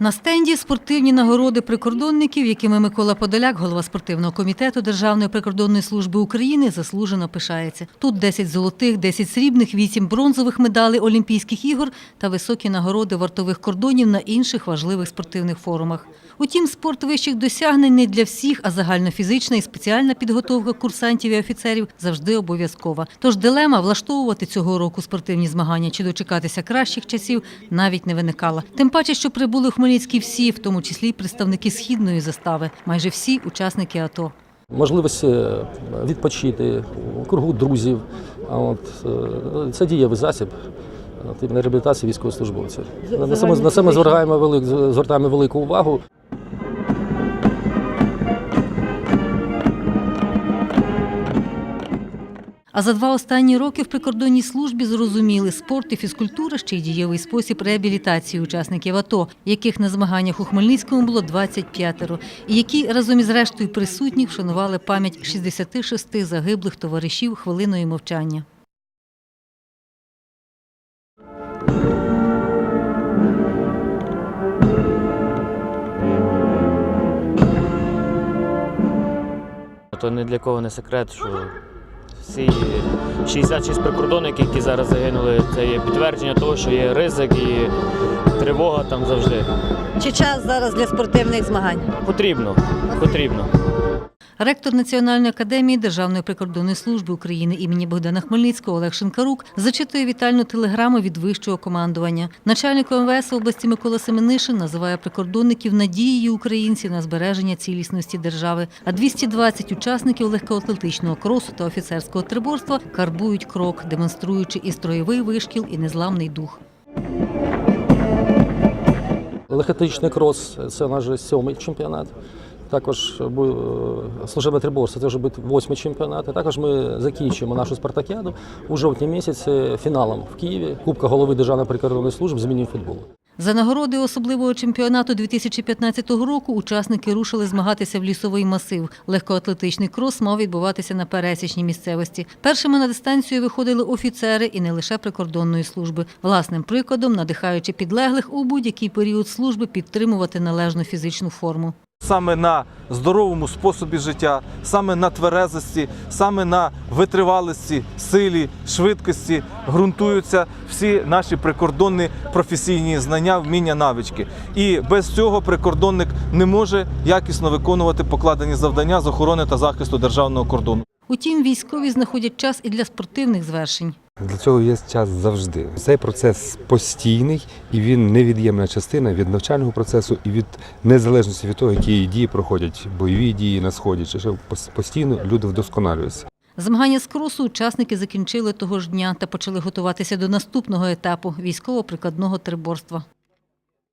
На стенді спортивні нагороди прикордонників, якими Микола Подоляк, голова спортивного комітету Державної прикордонної служби України, заслужено пишається. Тут 10 золотих, 10 срібних, 8 бронзових медалей Олімпійських ігор та високі нагороди вартових кордонів на інших важливих спортивних форумах. Утім, спорт вищих досягнень не для всіх, а загальнофізична і спеціальна підготовка курсантів і офіцерів завжди обов'язкова. Тож дилема влаштовувати цього року спортивні змагання чи дочекатися кращих часів навіть не виникала. Тим паче, що прибули в Хмельницький всі, в тому числі й представники східної застави, майже всі учасники АТО. можливість е, відпочити у кругу друзів. А От, е, це дієвий засіб на реабілітації військовослужбовців. На саме, на саме звертаємо велику, звертаємо велику увагу. А за два останні роки в прикордонній службі зрозуміли, спорт і фізкультура ще й дієвий спосіб реабілітації учасників АТО, яких на змаганнях у Хмельницькому було 25, і які разом із рештою присутніх вшанували пам'ять 66 загиблих товаришів хвилиною мовчання. То не для кого не секрет, що всі 66 прикордонників, які зараз загинули, це є підтвердження того, що є ризик і тривога там завжди. Чи час зараз для спортивних змагань? Потрібно, потрібно. Ректор Національної академії Державної прикордонної служби України імені Богдана Хмельницького Олег Шинкарук зачитує вітальну телеграму від вищого командування. Начальник МВС області Микола Семенишин називає прикордонників надією українців на збереження цілісності держави. А 220 учасників легкоатлетичного кросу та офіцерського триборства карбують крок, демонструючи і строєвий вишкіл, і незламний дух. Легкоатлетичний крос це наш сьомий чемпіонат. Також е, служебне триборство це вже буде восьмий чемпіонат. І також ми закінчуємо нашу спартакіаду у жовтні місяці фіналом в Києві Кубка голови Державної прикордонної служби з міні-футболу. За нагородою особливого чемпіонату 2015 року учасники рушили змагатися в лісовий масив. Легкоатлетичний крос мав відбуватися на пересічній місцевості. Першими на дистанцію виходили офіцери і не лише прикордонної служби. Власним прикладом, надихаючи підлеглих у будь-який період служби підтримувати належну фізичну форму. Саме на здоровому способі життя, саме на тверезості, саме на витривалості, силі, швидкості ґрунтуються всі наші прикордонні професійні знання, вміння, навички. І без цього прикордонник не може якісно виконувати покладені завдання з охорони та захисту державного кордону. Утім, військові знаходять час і для спортивних звершень. Для цього є час завжди. Цей процес постійний і він невід'ємна частина від навчального процесу і від незалежності від того, які дії проходять, бойові дії на сході, чи що постійно люди вдосконалюються. Змагання з кросу учасники закінчили того ж дня та почали готуватися до наступного етапу військово-прикладного триборства.